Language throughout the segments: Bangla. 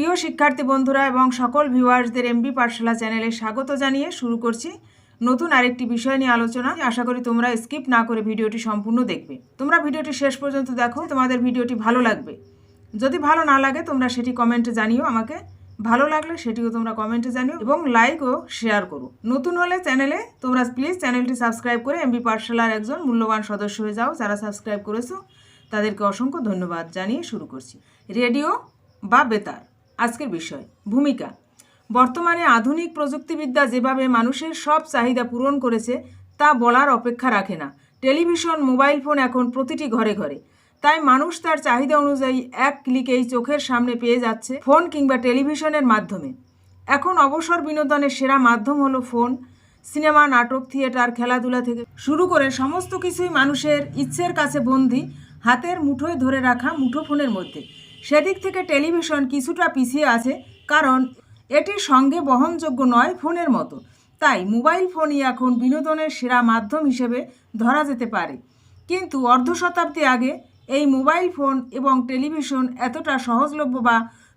প্রিয় শিক্ষার্থী বন্ধুরা এবং সকল ভিউয়ার্সদের এমবি পাঠশালা চ্যানেলে স্বাগত জানিয়ে শুরু করছি নতুন আরেকটি বিষয় নিয়ে আলোচনা। আশা করি তোমরা স্কিপ না করে ভিডিওটি সম্পূর্ণ দেখবে। তোমরা ভিডিওটি শেষ পর্যন্ত দেখো, তোমাদের ভিডিওটি ভালো লাগবে। যদি ভালো না লাগে, তোমরা সেটি কমেন্টে জানিও আমাকে। ভালো লাগলে সেটিও তোমরা কমেন্টে জানিও এবং লাইক ও শেয়ার করো। নতুন হলে চ্যানেলে তোমরা প্লিজ চ্যানেলটি সাবস্ক্রাইব করে এমবি পাঠশালার একজন মূল্যবান সদস্য হয়ে যাও। যারা সাবস্ক্রাইব করেছ, তাদেরকে অসংখ্য ধন্যবাদ জানিয়ে শুরু করছি। রেডিও বা বেতার। আজকের বিষয়, ভূমিকা। বর্তমানে আধুনিক প্রযুক্তিবিদ্যা যেভাবে মানুষের সব চাহিদা পূরণ করেছে, তা বলার অপেক্ষা রাখে না। টেলিভিশন, মোবাইল ফোন এখন প্রতিটি ঘরে ঘরে। তাই মানুষ তার চাহিদা অনুযায়ী এক ক্লিকেই চোখের সামনে পেয়ে যাচ্ছে ফোন কিংবা টেলিভিশনের মাধ্যমে। এখন অবসর বিনোদনের সেরা মাধ্যম হলো ফোন। সিনেমা, নাটক, থিয়েটার, খেলাধুলা থেকে শুরু করে সমস্ত কিছুই মানুষের ইচ্ছের কাছে বন্দি, হাতের মুঠোয় ধরে রাখা মুঠোফোনের মধ্যে। সেদিক থেকে টেলিভিশন কিছুটা পিছিয়ে আছে, কারণ এটি সঙ্গে বহনযোগ্য নয় ফোনের মতো। তাই মোবাইল ফোনই এখন বিনোদনের সেরা মাধ্যম হিসেবে ধরা যেতে পারে। কিন্তু অর্ধ শতাব্দী আগে এই মোবাইল ফোন এবং টেলিভিশন এতটা সহজলভ্য বা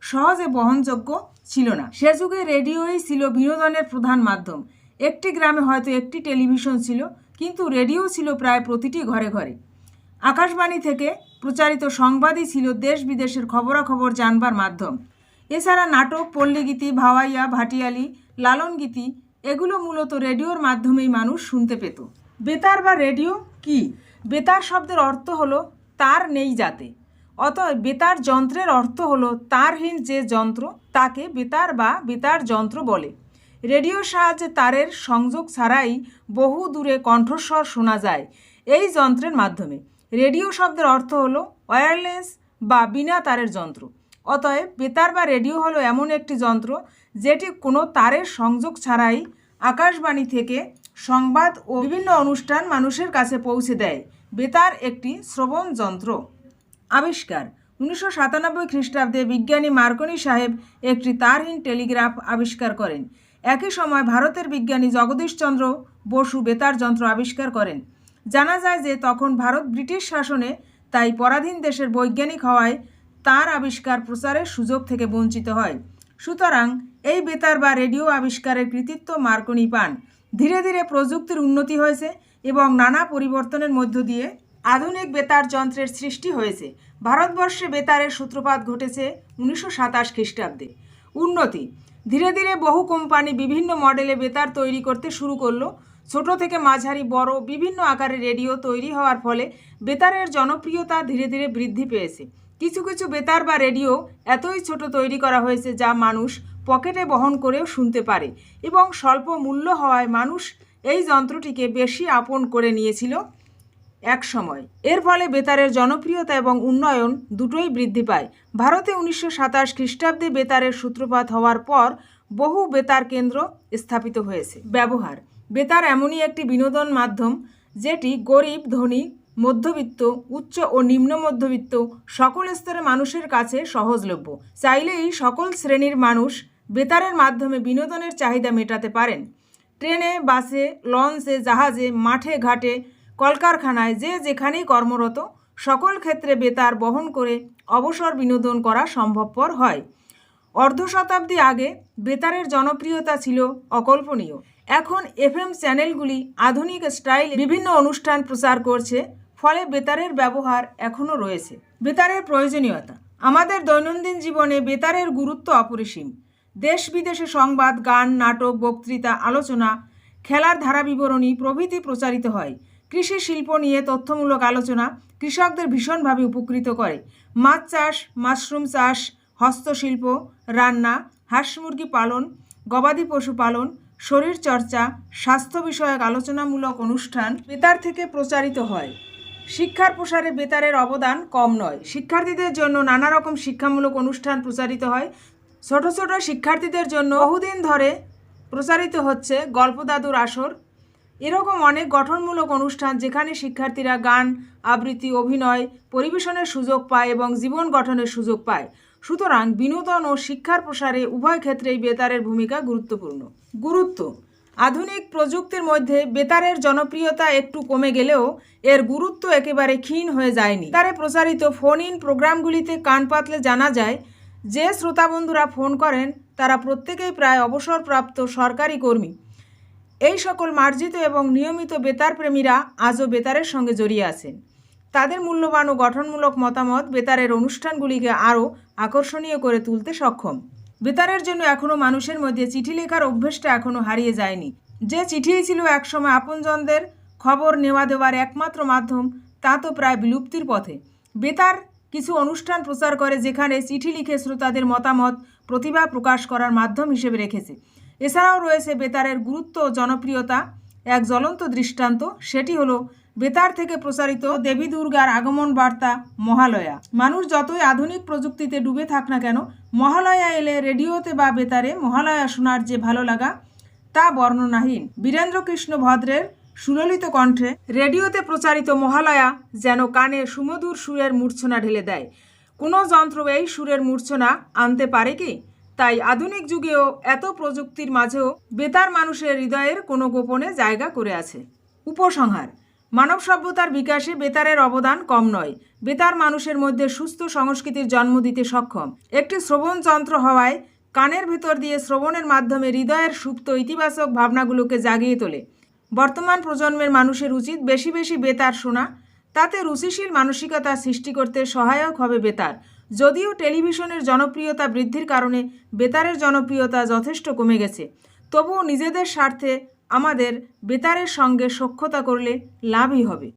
সহজে বহনযোগ্য ছিল না। সে যুগে রেডিওই ছিল বিনোদনের প্রধান মাধ্যম। একটি গ্রামে হয়তো একটি টেলিভিশন ছিল, কিন্তু রেডিও ছিল প্রায় প্রতিটি ঘরে ঘরে। আকাশবাণী থেকে প্রচারিত সংবাদই ছিল দেশ বিদেশের খবরাখবর জানবার মাধ্যম। এছাড়া নাটক, পল্লীগীতি, ভাওয়াইয়া, ভাটিয়ালি, লালনগীতি, এগুলো মূলত রেডিওর মাধ্যমেই মানুষ শুনতে পেত। বেতার বা রেডিও কি? বেতার শব্দের অর্থ হলো তার নেই যাতে। অতএব বেতার যন্ত্রের অর্থ হলো তারহীন যে যন্ত্র তাকে বেতার বা বেতার যন্ত্র বলে। রেডিওর সাহায্যে তারের সংযোগ ছাড়াই বহু দূরে কণ্ঠস্বর শোনা যায় এই যন্ত্রের মাধ্যমে। রেডিও শব্দের অর্থ হলো ওয়্যারলেস বা বিনা তারের যন্ত্র। অতএব বেতার বা রেডিও হলো এমন একটি যন্ত্র যেটি কোনো তারের সংযোগ ছাড়াই আকাশবাণী থেকে সংবাদ ও বিভিন্ন অনুষ্ঠান মানুষের কাছে পৌঁছে দেয়। বেতার একটি শ্রবণ যন্ত্র। আবিষ্কার। উনিশশো সাতানব্বই খ্রিস্টাব্দে বিজ্ঞানী মার্কনি সাহেব একটি তারহীন টেলিগ্রাফ আবিষ্কার করেন। একই সময় ভারতের বিজ্ঞানী জগদীশচন্দ্র বসু বেতার যন্ত্র আবিষ্কার করেন। জানা যায় যে তখন ভারত ব্রিটিশ শাসনে তাই পরাধীন দেশের বৈজ্ঞানিক হওয়ায় তার আবিষ্কার প্রচারের সুযোগ থেকে বঞ্চিত হয়। সুতরাং এই বেতার বা রেডিও আবিষ্কারের কৃতিত্ব মার্কনি পান। ধীরে ধীরে প্রযুক্তির উন্নতি হয়েছে এবং নানা পরিবর্তনের মধ্য দিয়ে আধুনিক বেতার যন্ত্রের সৃষ্টি হয়েছে। ভারতবর্ষে বেতারের সূত্রপাত ঘটেছে উনিশশো সাতাশ খ্রিস্টাব্দে। উন্নতি। ধীরে ধীরে বহু কোম্পানি বিভিন্ন মডেলে বেতার তৈরি করতে শুরু করল। ছোট থেকে মাঝারি, বড় বিভিন্ন আকারের রেডিও তৈরি হওয়ার ফলে বেতারের জনপ্রিয়তা ধীরে ধীরে বৃদ্ধি পেয়েছে। কিছু কিছু বেতার বা রেডিও এতই ছোট তৈরি করা হয়েছে যা মানুষ পকেটে বহন করেও শুনতে পারে এবং স্বল্প মূল্য হওয়ায় মানুষ এই যন্ত্রটিকে বেশি আপন করে নিয়েছিল এক সময় এর ফলে বেতারের জনপ্রিয়তা এবং উন্নয়ন দুটোই বৃদ্ধি পায়। ভারতে উনিশশো সাতাশ খ্রিস্টাব্দে বেতারের সূত্রপাত হওয়ার পর বহু বেতার কেন্দ্র স্থাপিত হয়েছে। ব্যবহার বেতার এমনই একটি বিনোদন মাধ্যম যেটি গরিব, ধনী, মধ্যবিত্ত, উচ্চ ও নিম্ন মধ্যবিত্ত সকল স্তরের মানুষের কাছে সহজলভ্য। চাইলেই সকল শ্রেণির মানুষ বেতারের মাধ্যমে বিনোদনের চাহিদা মেটাতে পারেন। ট্রেনে, বাসে, লঞ্চে, জাহাজে, মাঠে, ঘাটে, কলকারখানায়, যে যেখানেই কর্মরত, সকল ক্ষেত্রে বেতার বহন করে অবসর বিনোদন করা সম্ভবপর হয়। অর্ধ শতাব্দী আগে বেতারের জনপ্রিয়তা ছিল অকল্পনীয়। এখন এফএম চ্যানেলগুলি আধুনিক স্টাইল বিভিন্ন অনুষ্ঠান প্রচার করছে, ফলে বেতারের ব্যবহার এখনও রয়েছে। বেতারের প্রয়োজনীয়তা। আমাদের দৈনন্দিন জীবনে বেতারের গুরুত্ব অপরিসীম। দেশ বিদেশে সংবাদ, গান, নাটক, বক্তৃতা, আলোচনা, খেলার ধারা বিবরণী প্রভৃতি প্রচারিত হয়। কৃষি শিল্প নিয়ে তথ্যমূলক আলোচনা কৃষকদের ভীষণভাবে উপকৃত করে। মাছ চাষ, মাশরুম চাষ হস্তশিল্প, রান্না হাঁস মুরগি পালন, গবাদি পশু পালন, শরীর চর্চা, স্বাস্থ্য বিষয়ক আলোচনামূলক অনুষ্ঠান বেতার থেকে প্রচারিত হয়। শিক্ষার প্রসারে বেতারের অবদান কম নয়। শিক্ষার্থীদের জন্য নানা রকম শিক্ষামূলক অনুষ্ঠান প্রচারিত হয়। ছোট ছোট শিক্ষার্থীদের জন্য বহুদিন ধরে প্রচারিত হচ্ছে গল্প দাদুর আসর। এরকম অনেক গঠনমূলক অনুষ্ঠান যেখানে শিক্ষার্থীরা গান, আবৃত্তি, অভিনয়, পরিবেশনের সুযোগ পায় এবং জীবন গঠনের সুযোগ পায়। সুতরাং বিনোদন ও শিক্ষার প্রসারে উভয় ক্ষেত্রেই বেতারের ভূমিকা গুরুত্বপূর্ণ। গুরুত্ব, আধুনিক প্রযুক্তির মধ্যে বেতারের জনপ্রিয়তা একটু কমে গেলেও এর গুরুত্ব একেবারে ক্ষীণ হয়ে যায়নি। তারে প্রচারিত ফোন ইন প্রোগ্রামগুলিতে কান পাতলে জানা যায়, যে শ্রোতাবন্ধুরা ফোন করেন, তারা প্রত্যেকেই প্রায় অবসরপ্রাপ্ত সরকারি কর্মী। এই সকল মার্জিত এবং নিয়মিত বেতার প্রেমীরা আজও বেতারের সঙ্গে জড়িয়ে আছেন। তাদের মূল্যবান ও গঠনমূলক মতামত বেতারের অনুষ্ঠানগুলিকে আরও আকর্ষণীয় করে তুলতে সক্ষম। বেতারের জন্য এখনও মানুষের মধ্যে চিঠি লেখার অভ্যেসটা এখনও হারিয়ে যায়নি। যে চিঠিই ছিল একসময় আপনজনদের খবর নেওয়া দেওয়ার একমাত্র মাধ্যম, তা তো প্রায় বিলুপ্তির পথে। বেতার কিছু অনুষ্ঠান প্রচার করে যেখানে চিঠি লিখে শ্রোতাদের মতামত, প্রতিভা প্রকাশ করার মাধ্যম হিসেবে রেখেছে। এছাড়াও রয়েছে বেতারের গুরুত্ব ও জনপ্রিয়তা। এক জ্বলন্ত দৃষ্টান্ত, সেটি হলো বেতার থেকে প্রচারিত দেবী দুর্গার আগমন বার্তা, মহালয়া। মানুষ যতই আধুনিক প্রযুক্তিতে ডুবে থাক না কেন, মহালয়া এলে রেডিওতে বা বেতারে মহালয়া শোনার যে ভালো লাগা, তা বর্ণনাহীন। বীরেন্দ্র কৃষ্ণ ভদ্রের সুললিত কণ্ঠে রেডিওতে প্রচারিত মহালয়া যেন কানে সুমধুর সুরের মূর্ছনা ঢেলে দেয়। কোনো যন্ত্র এই সুরের মূর্ছনা আনতে পারে কি? তাই আধুনিক যুগেও এত প্রযুক্তির মাঝেও বেতার মানুষের হৃদয়ের কোনো গোপনে জায়গা করে আছে। উপসংহার মানব সভ্যতার বিকাশে বেতারের অবদান কম নয়। বেতার মানুষের মধ্যে সুস্থ সংস্কৃতির জন্ম দিতে সক্ষম। একটি শ্রবণ যন্ত্র হওয়ায় কানের ভেতর দিয়ে শ্রবণের মাধ্যমে হৃদয়ের সুপ্ত ইতিবাচক ভাবনাগুলোকে জাগিয়ে তোলে। বর্তমান প্রজন্মের মানুষের উচিত বেশি বেশি বেতার শোনা। তাতে রুচিশীল মানসিকতা সৃষ্টি করতে সহায়ক হবে বেতার। যদিও টেলিভিশনের জনপ্রিয়তা বৃদ্ধির কারণে বেতারের জনপ্রিয়তা যথেষ্ট কমে গেছে। তবুও নিজেদের স্বার্থে আমাদের বেতারের সঙ্গে সখ্যতা করলে লাভই হবে।